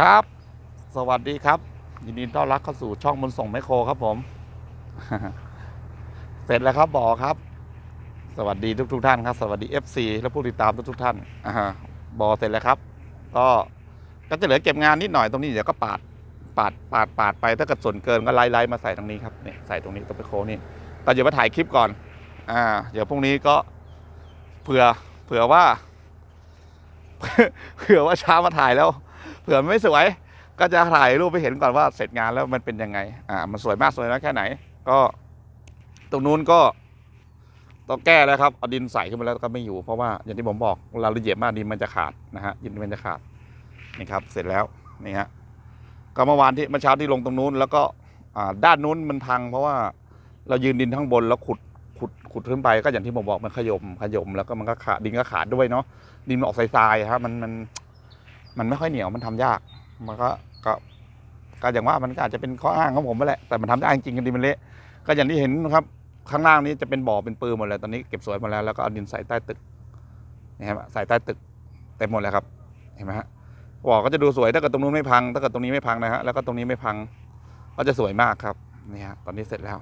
ครับ สวัสดีครับ ยินดีต้อนรับเข้าสู่ช่องมนส่งแมโครครับผม เสร็จแล้วครับบอครับ สวัสดีทุกทุกท่านครับ สวัสดี FC และผู้ติดตามทุกทุกท่านอ่าบอเสร็จแล้วครับ ก็ก็จะเหลือเก็บงานนิดหน่อยตรงนี้เดี๋ยวก็ปาดปาดปาดปาดไปถ้าเกิดส่วนเกินก็ไล่ไล่มาใส่ตรงนี้ครับเนี่ยใส่ตรงนี้ตรงไปโคนี่ก็เดี๋ยวมาถ่ายคลิปก่อน อ่า เดี๋ยวพรุ่งนี้ก็เผื่อเผื่อว่า เผื่อว่าเช้ามาถ่ายแล้ว เผื่อไม่สวยก็จะถ่ายรูปไปเห็นก่อนว่าเสร็จงานแล้วมันเป็นยังไง อ่า มันสวยมากสวยน้อยแค่ไหน ก็ตรงนู้นก็ต้องแก้แล้วครับเอาดินใส่ขึ้นมาแล้วก็ไม่อยู่เพราะว่าอย่างที่ผมบอกเวลาเราเหยียบมากดินมันจะขาดนะฮะดินมันจะขาดนี่ครับ เสร็จแล้วนี่ฮะก็เมื่อวานที่เมื่อเช้าที่ลงตรงนู้น แล้วก็อ่าด้านนู้นมันพัง เพราะว่าเรายืนดินข้างบนแล้วขุดขุดขุดขึ้นไปก็อย่างที่ผมบอกมันขยมขยมแล้วก็มันก็ขาดดินก็ขาดด้วยเนาะดินมันออกทรายๆครับมันมัน มันไม่ค่อยเหนียวมันทำยาก มันก็ก็ก็อย่างว่ามันก็อาจจะเป็นข้ออ้างของผมไปแหละแต่มันทำได้จริงกันดินมันเละก็อย่างที่เห็นครับข้างล่างนี้จะเป็นบ่อเป็นปืนหมดเลยตอนนี้เก็บสวยหมดแล้วแล้วก็เอาดินใส่ใต้ตึกนี่ครับใส่ใต้ตึกเต็มหมดแล้วครับเห็นไหมฮะบ่อก็จะดูสวยถ้าเกิดตรงนู้นไม่พังถ้าเกิดตรงนี้ไม่พังนะฮะแล้วก็ตรงนี้ไม่พังก็จะสวยมากครับนี่ฮะตอนนี้เสร็จแล้ว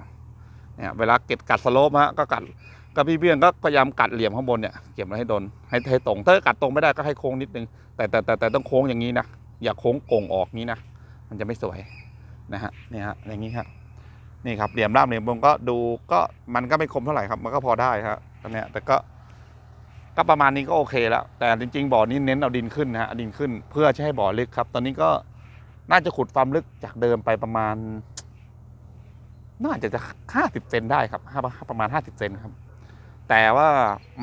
เนี่ยเวลาเก็บกัดสโลปฮะก็กัด ก็พี่เบี้ยนก็พยายามกัดเหลี่ยมข้างบนเนี่ยเก็บมาให้โดนให้ให้ตรง ถ้ากัดตรงไม่ได้ก็ให้โค้งนิดนึงแต่แต่แต่แต่ต้องโค้งอย่างนี้นะอย่าโค้งโก่งออกนี้นะมันจะไม่สวยนะฮะนี่ฮะอย่างนี้ครับนี่ครับเหลี่ยมร่ามเหลี่ยมบนก็ดูก็มันก็ไม่คมเท่าไหร่ครับมันก็พอได้ครับตอนเนี้ยแต่ก็ก็ประมาณนี้ก็โอเคแล้ว แต่จริง ๆ บ่อนี้เน้นเอาดินขึ้นนะฮะดินขึ้น เพื่อจะให้บ่อลึกครับ ตอนนี้ก็น่าจะขุดความลึกจากเดิมไปประมาณ น่าจะจะห้าสิบเซนได้ครับห้าประมาณห้าสิบเซนครับ แต่ว่า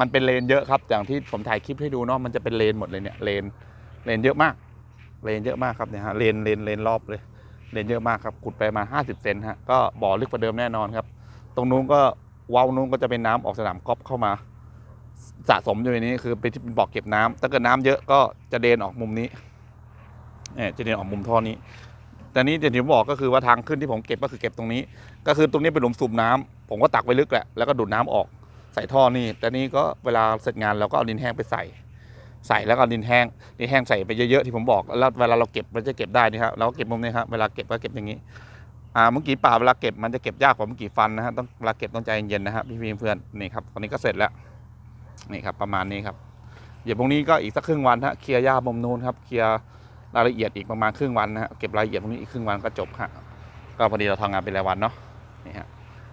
มันเป็นเลนเยอะครับ อย่างที่ผมถ่ายคลิปให้ดูเนาะมันจะเป็นเลนหมดเลยเนี่ยเลนเลนเยอะมาก เลนเยอะมากครับเนี่ยฮะเลนเลนเลนรอบเลยเลนเยอะมากครับขุดไปมาห้าสิบเซนฮะก็บ่อลึกกว่าเดิมแน่นอนครับ ตรงนู้นก็เว้านู้นก็จะเป็นน้ำออกสนามกอล์ฟเข้ามา สะสมอยู่ในนี้คือเป็นบ่อเก็บน้ำถ้าเกิดน้ำเยอะก็จะเดนออกมุมนี้เนี่ยจะเดนออกมุมท่อนี้แต่นี้อย่างที่ผมบอกก็คือว่าทางขึ้นที่ผมเก็บก็คือเก็บตรงนี้ ก็คือตรงนี้เป็นหลุมสูบน้ำผมก็ตักไว้ลึกแหละแล้วก็ดูดน้ำออก ใส่ท่อนี่ แต่นี้ก็เวลาเสร็จงานเราก็เอาดินแห้งไปใส่ ใส่แล้วก็ดินแห้ง ดินแห้งใส่ไปเยอะๆที่ผมบอก แล้วเวลาเราเก็บมันจะเก็บได้นี่ครับ เราก็เก็บมุมนี้ครับ เวลาเก็บก็เก็บอย่างนี้ อ่า เมื่อกี้ป่าเวลาเก็บมันจะเก็บยากกว่าเมื่อกี้ฟันนะฮะ ต้องเวลาเก็บต้องใจเย็นๆนะฮะพี่พี่เพื่อนนี่ครับ ตอนนี้ก็เสร็จแล้ว นี่ครับประมาณนี้ครับ เดี๋ยวพรุ่งนี้ก็อีกสักครึ่งวันฮะ เคลียร์หญ้ามุมนู้นครับ เคลียร์รายละเอียดอีกประมาณครึ่งวันนะฮะ เก็บรายละเอียดพรุ่งนี้อีกครึ่งวันก็จบฮะ ก็พอดีเราทำงานเป็นรายวันเนาะ นี่ฮะ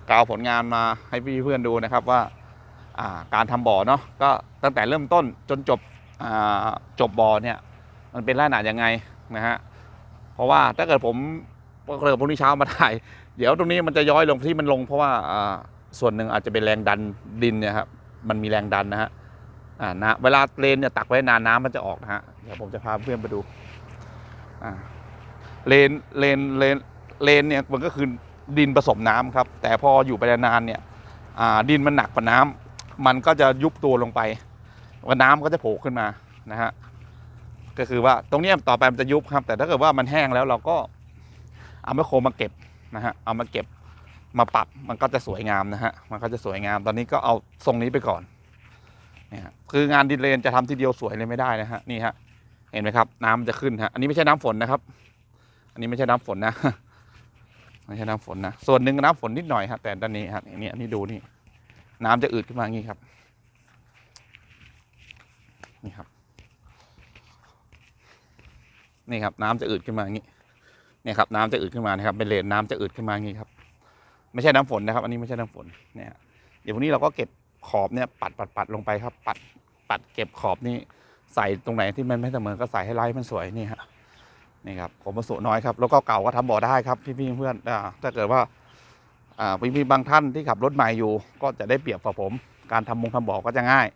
ก็เอาผลงานมาให้พี่เพื่อนดูนะครับว่า การทำบ่อเนาะก็ตั้งแต่เริ่มต้นจนจบจบบ่อเนี่ยมันเป็นลักษณะยังไงนะฮะเพราะว่าถ้าเกิดผมเกิดพรุ่งนี้เช้ามาถ่าย เดี๋ยวตรงนี้มันจะย้อยลงที่มันลง เพราะว่าส่วนหนึ่งอาจจะเป็นแรงดันดินเนี่ยครับมันมีแรงดันนะฮะอ่านะเวลาเลนเนี่ยตักไว้นานน้ำมันจะออกนะฮะเดี๋ยวผมจะพาเพื่อนไปดูอ่าเลนเลนเลนเลนเนี่ยมันก็คือดินผสมน้ำครับ แต่พออยู่ไปนานเนี่ยอ่าดินมันหนักกว่าน้ำ มันก็จะยุบตัวลงไปว่าน้ำก็จะโผล่ขึ้นมานะฮะก็คือว่าตรงนี้ต่อไปมันจะยุบครับ แต่ถ้าเกิดว่ามันแห้งแล้วเราก็เอาไมโครมาเก็บนะฮะเอามาเก็บมาปรับมันก็จะสวยงามนะฮะมันก็จะสวยงาม ตอนนี้ก็เอาทรงนี้ไปก่อนเนี่ยฮะคืองานดินเลนจะทำทีเดียวสวยเลยไม่ได้นะฮะนี่ฮะเห็นไหมครับ น้ำมันจะขึ้นฮะอันนี้ไม่ใช่น้ำฝนนะครับ อันนี้ไม่ใช่น้ำฝนนะไม่ใช่น้ำฝนนะส่วนหนึ่งน้ำฝนนิดหน่อยฮะแต่ด้านนี้ฮะนี่อันนี้ดูนี่ น้ำจะอืดขึ้นมาอย่างนี้ครับ นี่ครับ นี่ครับ น้ำจะอืดขึ้นมาอย่างนี้เนี่ยครับน้ำจะอืดขึ้นมานะครับ เป็นเลนน้ำจะอืดขึ้นมาอย่างนี้ครับ ไม่ใช่น้ำฝนนะครับ อันนี้ไม่ใช่น้ำฝน เนี่ย เดี๋ยวพรุ่งนี้เราก็เก็บขอบเนี่ยปัดปัดปัดลงไปครับ ปัดปัดเก็บขอบนี่ใส่ตรงไหนที่มันไม่เสมอก็ใส่ให้ไล่มันสวยนี่ฮะนี่ครับผมมาสุน้อยครับ แล้วก็เก่าก็ทำบ่อได้ครับพี่พี่ๆเพื่อนอ่าถ้าเกิดว่า อ่าพี่พี่ๆบางท่านที่ขับรถใหม่อยู่ ก็จะได้เปรียบกว่าผม การทำมงทำบ่อก็จะง่าย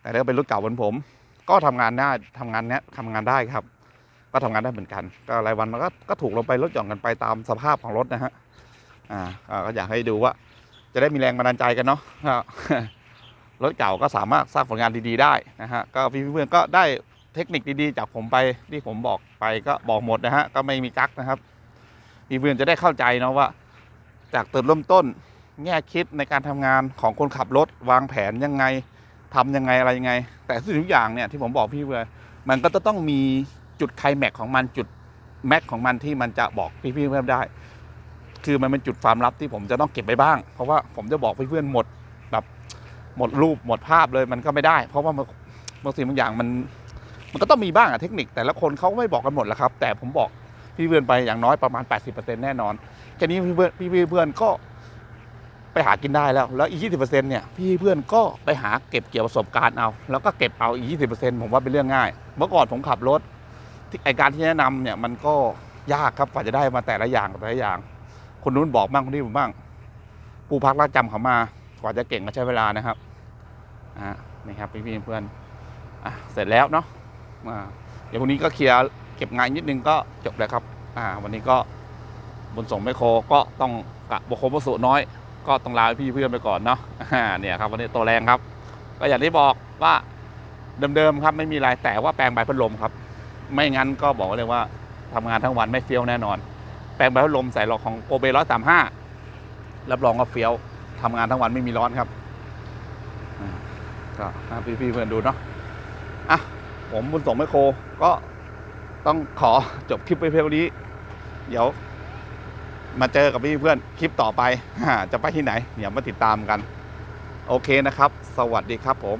แต่ถ้าเป็นรถเก่าเหมือนผม ก็ทำงานได้ทำงานเนี้ยทำงานได้ครับ ก็ทำงานได้เหมือนกัน ก็รายวันมันก็ก็ถูกลงไปลดหย่อนกันไปตามสภาพของรถนะฮะอ่าก็อยากให้ดูว่า จะได้มีแรงบันดาลใจกันเนาะรถเก่าก็สามารถสร้างผลงานดีๆได้นะฮะก็พี่เพื่อนๆก็ได้เทคนิคดีๆ จากผมไปที่ผมบอกไปก็บอกหมดนะฮะก็ไม่มีกักนะครับพี่เพื่อนจะได้เข้าใจเนาะว่า จากจุดเริ่มต้น แง่คิดในการทำงานของคนขับรถ วางแผนยังไงทำยังไงอะไรยังไง แต่ทุกอย่างเนี่ยที่ผมบอกพี่เพื่อมันก็จะต้องมีจุดไคลแม็กของมันจุดแม็กของมันที่มันจะบอกพี่ๆเพื่อนได้ คือมันเป็นจุดความลับที่ผมจะต้องเก็บไว้บ้าง เพราะว่าผมจะบอกเพื่อนๆหมดแบบหมดรูปหมดภาพเลยมันก็ไม่ได้ เพราะว่ามันบางสิ่งบางอย่างมันมันก็ต้องมีบ้างอะเทคนิค แต่ละคนเขาไม่บอกกันหมดแล้วครับ แต่ผมบอกพี่เพื่อนไปอย่างน้อยประมาณ 80%แน่นอน แค่นี้พี่เพื่อนพี่เพื่อนก็ไปหากินได้แล้ว แล้วอีก20%เนี่ยพี่เพื่อนก็ไปหาเก็บเกี่ยวประสบการณ์เอา แล้วก็เก็บเอาอีก20%ผมว่าเป็นเรื่องง่าย เมื่อก่อนผมขับรถที่ไอการที่แนะนำเนี่ยมันก็ยากครับกว่าจะได้มาแต่ละอย่างแต่ละอย่าง คนนู้นบอกบ้างคนนี้บอกบ้าง ปูพักรักจำเขามากว่าจะเก่งก็ใช้เวลานะครับอ่านี่ครับพี่เพื่อนอะเสร็จแล้วเนาะอ่าเดี๋ยววันนี้ก็เคลียร์เก็บงานนิดนึงก็จบแล้วครับอ่าวันนี้ก็ บนส่งไมโครก็ต้องกะบกโคบสุน้อย ก็ต้องลาพี่เพื่อนไปก่อนเนาะเนี่ยครับวันนี้ตัวแรงครับ ก็อย่างที่บอกว่าเดิมๆครับไม่มีอะไรแต่ว่าแปลงใบพัดลมครับ ไม่งั้นก็บอกเลยว่าทำงานทั้งวันไม่เฟี้ยวแน่นอน แปลงใบพัดลมใส่หลอกของโกเบร้อยสามห้ารับรองว่าเฟี้ยวทำงานทั้งวันไม่มีร้อนครับก็พี่ๆเพื่อนดูเนาะอะผมบุญส่งไมโครก็ต้องขอจบคลิปไปเพียงนี้ เดี๋ยว มาเจอกับพี่เพื่อนคลิปต่อไปจะไปที่ไหนเดี๋ยวมาติดตามกัน โอเคนะครับ สวัสดีครับผม